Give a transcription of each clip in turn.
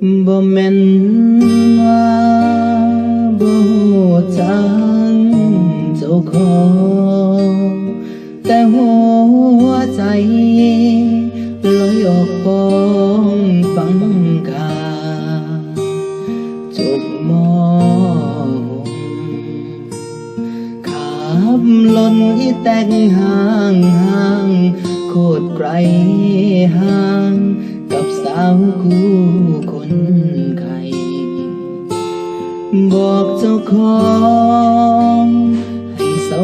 บ่แม่นว่าบ่จักเจ้าของ แต่หัวใจลอยออกปองฟังกาจบมองขับลนอีแตงห่างห่างโคตรไกลห่าง กับสาวคู่ บอกเจ้าของให้เศร้า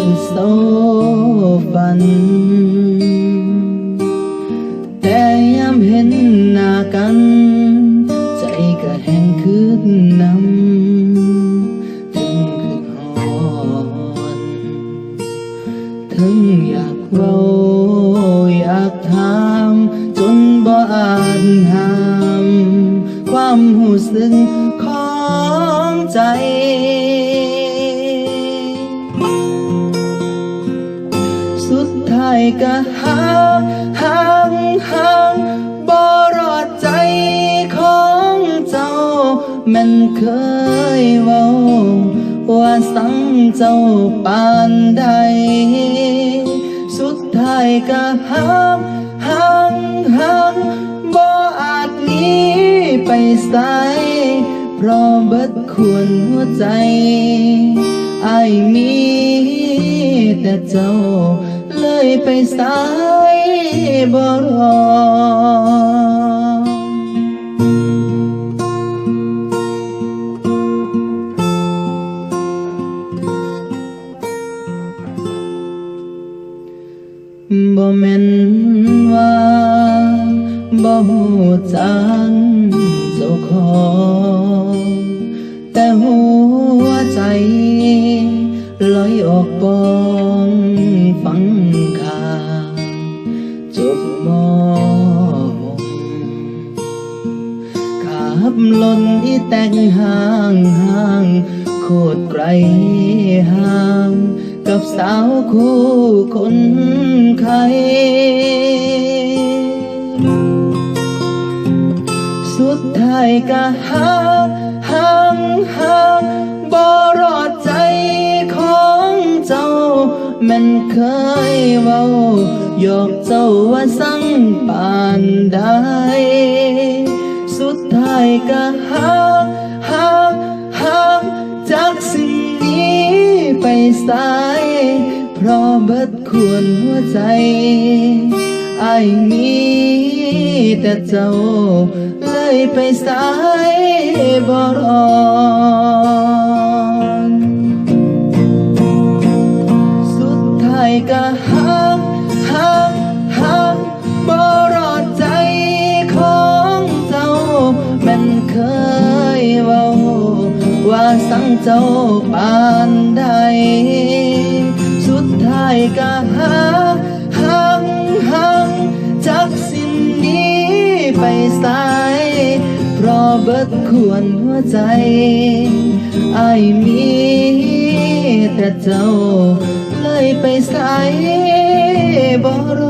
คือเศร้าฝัน แต่ยามเห็นหน้ากัน ใจก็แห้งคืนน้ำถึงคือหอนถึงอยากเว้าอยากถามจนบ่อาจห้าม ความหูสึกของ ใจ สุดท้ายก็ห่างห่างห่างบ่รอดใจของเจ้า มันเคยเว้า ว่าสังเจ้าปานใด สุดท้ายก็ห่างห่างห่างบ่อาจหนีไปไส พราะเบิดควรหัวใจไอมีแต่เจ้า เลยไปสายบ่รอบ่แม่นว่าบ่ฮู้จัก ขับลนอีแต่งห่างห่างโคตรไกลห่าง กับสาวคู่คนไข้สุดท้ายก็ห่างห่างห่างบ่รอดใจของเจ้า มันเคยเว้าหยอกเจ้าว่าสั่งปานใดสุดท้าย ก็ห่างห่างห่างจากสิ่งนี้ไปสาย เพราะเบิดควรหัวใจไอายมีแต่เจ้า เลยไปสายบ่รอนสุดท้ายก็หา เจ้าปานใด สุดท้ายก็ห่างห่างห่างจากสิ่งนี้ไปสายเพราะเบิดควรหัวใจไอมีแต่เจ้าเลยไปสายบ่รอ